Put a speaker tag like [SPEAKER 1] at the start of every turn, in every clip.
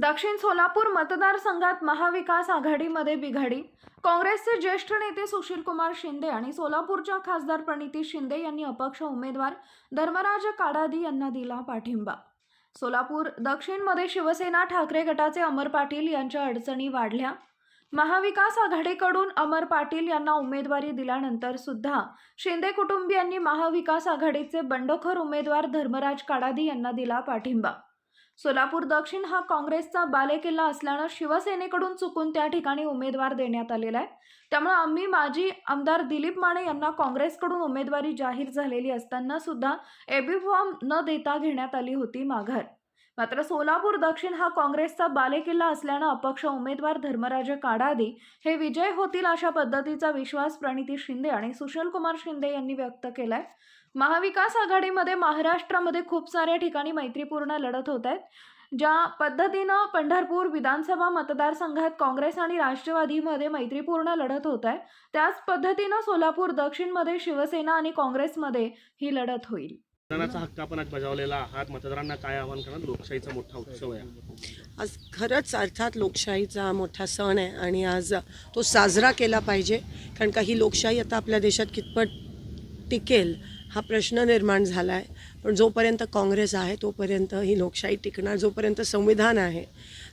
[SPEAKER 1] दक्षिण सोलापूर मतदारसंघात महाविकास आघाडीमध्ये बिघाडी. काँग्रेसचे ज्येष्ठ नेते सुशीलकुमार शिंदे आणि सोलापूरच्या खासदार प्रणिती शिंदे यांनी अपक्ष उमेदवार धर्मराज काडादी यांना दिला पाठिंबा. सोलापूर दक्षिणमध्ये शिवसेना ठाकरे गटाचे अमर पाटील यांच्या अडचणी वाढल्या. महाविकास आघाडीकडून अमर पाटील यांना उमेदवारी दिल्यानंतर सुद्धा शिंदे कुटुंबियांनी महाविकास आघाडीचे बंडखोर उमेदवार धर्मराज काडादी यांना दिला पाठिंबा. सोलापूर दक्षिण हा काँग्रेसचा बालेकिल्ला असल्यानं शिवसेनेकडून चुकून त्या ठिकाणी उमेदवार देण्यात आलेला आहे. त्यामुळे आम्ही माजी आमदार दिलीप माने यांना काँग्रेसकडून उमेदवारी जाहीर झालेली असताना सुद्धा एबी फॉर्म न देता घेण्यात आली होती माघार. मात्र सोलापूर दक्षिण हा काँग्रेसचा बालेकिल्ला असल्यानं अपक्ष उमेदवार धर्मराज काडादी हे विजय होतील अशा पद्धतीचा विश्वास प्रणिती शिंदे आणि सुशीलकुमार शिंदे यांनी व्यक्त केलाय. महाविकास आघाडीमध्ये महाराष्ट्रामध्ये खूप साऱ्या ठिकाणी मैत्रीपूर्ण लढत होत आहेत. ज्या पद्धतीनं पंढरपूर विधानसभा मतदारसंघात काँग्रेस आणि राष्ट्रवादीमध्ये मैत्रीपूर्ण लढत होत आहे त्याच पद्धतीनं सोलापूर दक्षिणमध्ये शिवसेना आणि काँग्रेसमध्ये ही लढत होईल.
[SPEAKER 2] मतदानाचा हक्क आपण आज बजावलेला आहात. मतदारांना काय आवाहन करणार लोकशाहीचा मोठा उत्सव आहे.
[SPEAKER 3] आज खरंच अर्थात लोकशाहीचा मोठा सण आहे आणि आज तो साजरा केला पाहिजे. कारण का ही लोकशाही आता आपल्या देशात कितपत टिकेल हा प्रश्न निर्माण झाला आहे पण जोपर्यंत काँग्रेस आहे तोपर्यंत ही लोकशाही टिकणार जोपर्यंत संविधान आहे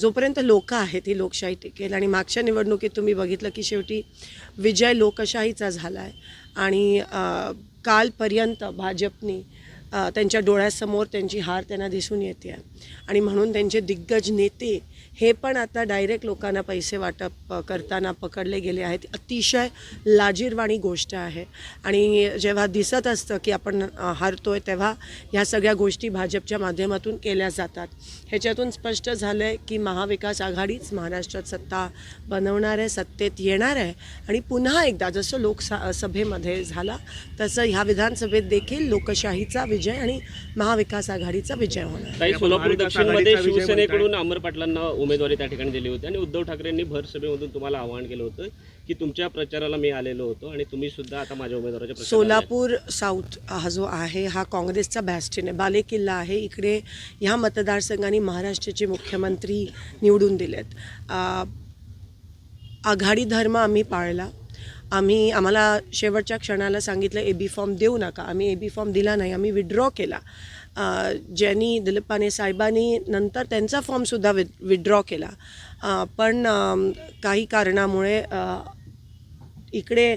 [SPEAKER 3] जोपर्यंत लोक आहेत ही लोकशाही टिकेल. आणि मागच्या निवडणुकीत तुम्ही बघितलं की शेवटी विजय लोकशाहीचा झाला आहे आणि कालपर्यंत भाजपनी त्यांच्या डोळ्यासमोर त्यांची हार त्यांना दिसून येते. आहे आणि म्हणून त्यांचे दिग्गज नेते हे पण आता डायरेक्ट लोकांना पैसे वाटप करताना पकडले गेले आहेत. अतिशय लाजीरवाणी गोष्ट आहे. आणि जेव्हा दिसत असतं की आपण हारतो आहे तेव्हा ह्या सगळ्या गोष्टी भाजपच्या माध्यमातून केल्या जातात. ह्याच्यातून स्पष्ट झालं आहे की महाविकास आघाडीच महाराष्ट्रात सत्ता बनवणार आहे सत्तेत येणार आहे. आणि पुन्हा एकदा जसं लोकसा सभेमध्ये झाला तसं ह्या विधानसभेत देखील लोकशाहीचा विजय आणि महाविकास आघाडीचा विजय होणार.
[SPEAKER 2] आपण
[SPEAKER 4] सोलापूर दक्षिणमध्ये शिवसेनेकडून अमर पाटलांना उमेदवारी त्या ठिकाणी दिली होती आणि उद्धव ठाकरेंनी भर सभेमधून तुम्हाला आवाहन केलं होतं की तुमच्या प्रचाराला मी आलेलो होतो आणि तुम्ही सुद्धा आता माझ्या उमेदवाराच्या.
[SPEAKER 3] सोलापूर साऊथ हा जो आहे हा काँग्रेसचा बॅस्टिन आहे. बालेकिल्ला आहे. इकडे ह्या मतदारसंघाने महाराष्ट्राचे मुख्यमंत्री निवडून दिलेत. आ, आघाडी धर्म आम्ही पाळला. आम्ही आम्हाला शेवटच्या क्षणाला सांगितलं ए बी फॉर्म देऊ नका. आम्ही ए बी फॉर्म दिला नाही. आम्ही विड्रॉ केला. ज्यांनी दिलीपाने साहेबांनी नंतर त्यांचा फॉर्मसुद्धा वि विड्रॉ केला. पण काही कारणामुळे इकडे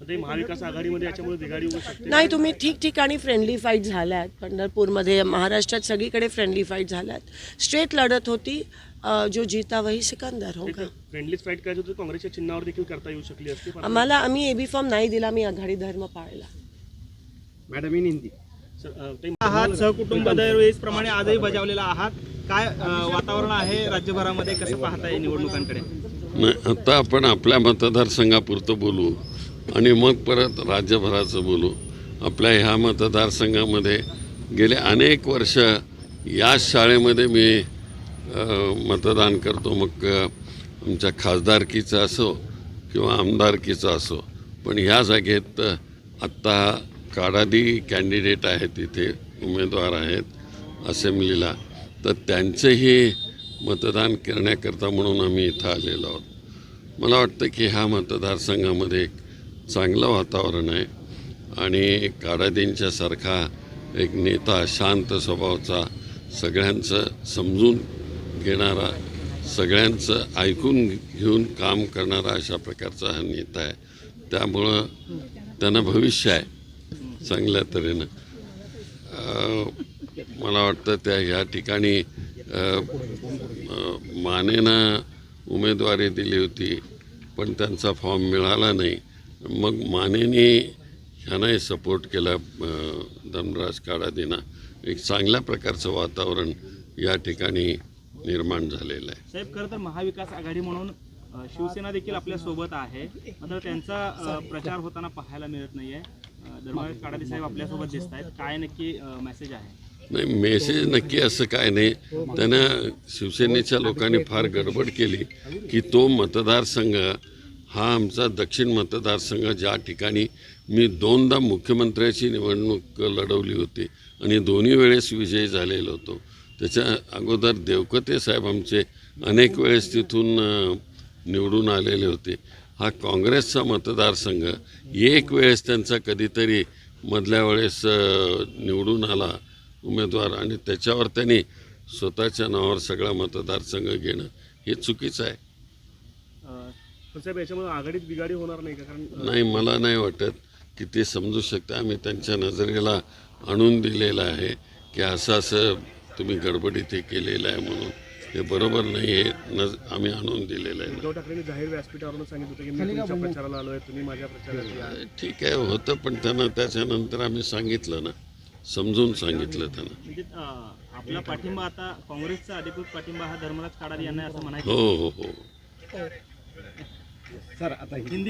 [SPEAKER 2] महाविकास आघाडीमध्ये याच्यामुळे बिघाडी होऊ शकते.
[SPEAKER 3] नाही तुम्ही ठिकठिकाणी फ्रेंडली फाईट झाल्या आहेत पंढरपूरमध्ये महाराष्ट्रात सगळीकडे फ्रेंडली फाईट झाल्या आहेत स्ट्रेट लढत होती. जो जीता वही सिकंदर होगा
[SPEAKER 2] फ्रेंडलीच फाईट करायची होती काँग्रेसच्या चिन्हावर देखील करता येऊ शकली असती पण-
[SPEAKER 3] आम्हाला आम्ही एबी फॉर्म नाही दिला मी आघाडी धर्म पाळला.
[SPEAKER 2] मॅडम इन हिंदी
[SPEAKER 5] आहात सहकुटुंब दरवेळेसप्रमाणे आजही बजावलेला आहात. काय वातावरण आहे राज्यभरामध्ये? कसं पाहताय निवडणुकांकडे?
[SPEAKER 6] नाही आता आपण आपल्या मतदारसंघापुरतं बोलू. आणि मग परत राज्यभराचं बोलू. आपल्या ह्या मतदारसंघामध्ये गेले अनेक वर्ष याच शाळेमध्ये मी मतदान करतो. मग आमच्या खासदारकीचं असो किंवा आमदारकीचं असो. पण ह्या जागेत आत्ता काडादी कॅन्डिडेट आहेत इथे उमेदवार आहेत असेंब्लीला. तर त्यांचंही मतदान करण्याकरता म्हणून आम्ही इथं आलेलो आहोत. मला वाटतं की ह्या मतदारसंघामध्ये एक चांगलं वातावरण आहे. आणि काडादींच्यासारखा एक नेता शांत स्वभावाचा सगळ्यांचं समजून घेणारा सगळ्यांचं ऐकून घेऊन काम करणारा अशा प्रकारचा हा नेता आहे. त्यामुळं त्यांना भविष्य आहे चांगल्या तऱ्हेनं. मला वाटतं त्या ह्या ठिकाणी मानेनं उमेदवारी दिली होती पण त्यांचा फॉर्म मिळाला नाही. मग मानेने ह्यानाही सपोर्ट केला धनराज काडादीना एक चांगल्या प्रकारचं वातावरण या ठिकाणी निर्माण झालेलं आहे.
[SPEAKER 5] साहेब खरं तर महाविकास आघाडी म्हणून शिवसेना देखील आपल्यासोबत आहे. मात्र त्यांचा प्रचार होताना पाहायला मिळत नाहीये. अ, धर्मराज काडादी साहेब आपल्यासोबत दिसत आहेत. काय नक्की मेसेज आहे?
[SPEAKER 6] नाही मेसेज नक्की असं काय नाही. त्यानं शिवसेनेच्या लोकांनी फार गडबड केली की तो मतदारसंघ हा आमचा दक्षिण मतदारसंघ ज्या ठिकाणी मी दोनदा मुख्यमंत्र्याची निवडणूक लढवली होती आणि दोन्ही वेळेस विजयी झालेलो होतो. त्याच्या अगोदर देवकते साहेब आमचे अनेक वेळेस तिथून निवडून आलेले होते. हा काँग्रेसचा मतदारसंघ एक वेळेस त्यांचा कधीतरी मधल्या वेळेस निवडून आला उमेदवार आणि त्याच्यावर त्यांनी स्वतःच्या नावावर सगळा मतदारसंघ घेणं हे चुकीचं आहे.
[SPEAKER 2] पण साहेब याच्यामध्ये आघाडीत बिघाडी होणार नाही का? कारण अं,
[SPEAKER 6] नाही मला नाही वाटत की ते समजू शकता. आम्ही त्यांच्या नजरेला आणून दिलेलं आहे की असं असं तुम्ही गडबडीत हे केलेलं आहे म्हणून. हे बरोबर नाही हे नज आम्ही आणून दिलेलं आहे.
[SPEAKER 2] उद्धव ठाकरेंनी जाहीर व्यासपीठावरून सांगितलं होतं की मी तुमच्या प्रचाराला आलोय तुम्ही माझ्या प्रचारात या.
[SPEAKER 6] ठीक आहे होतं पण त्यांना त्याच्यानंतर आम्ही सांगितलं ना. समजून सांगितलं त्यांना.
[SPEAKER 5] म्हणजे अ, आपला पाठिंबा आता काँग्रेसचा अधिकृत पाठिंबा हा धर्मराज काडादी यांना आहे असं म्हणायचं.
[SPEAKER 6] हो हो हो.
[SPEAKER 5] हिंदी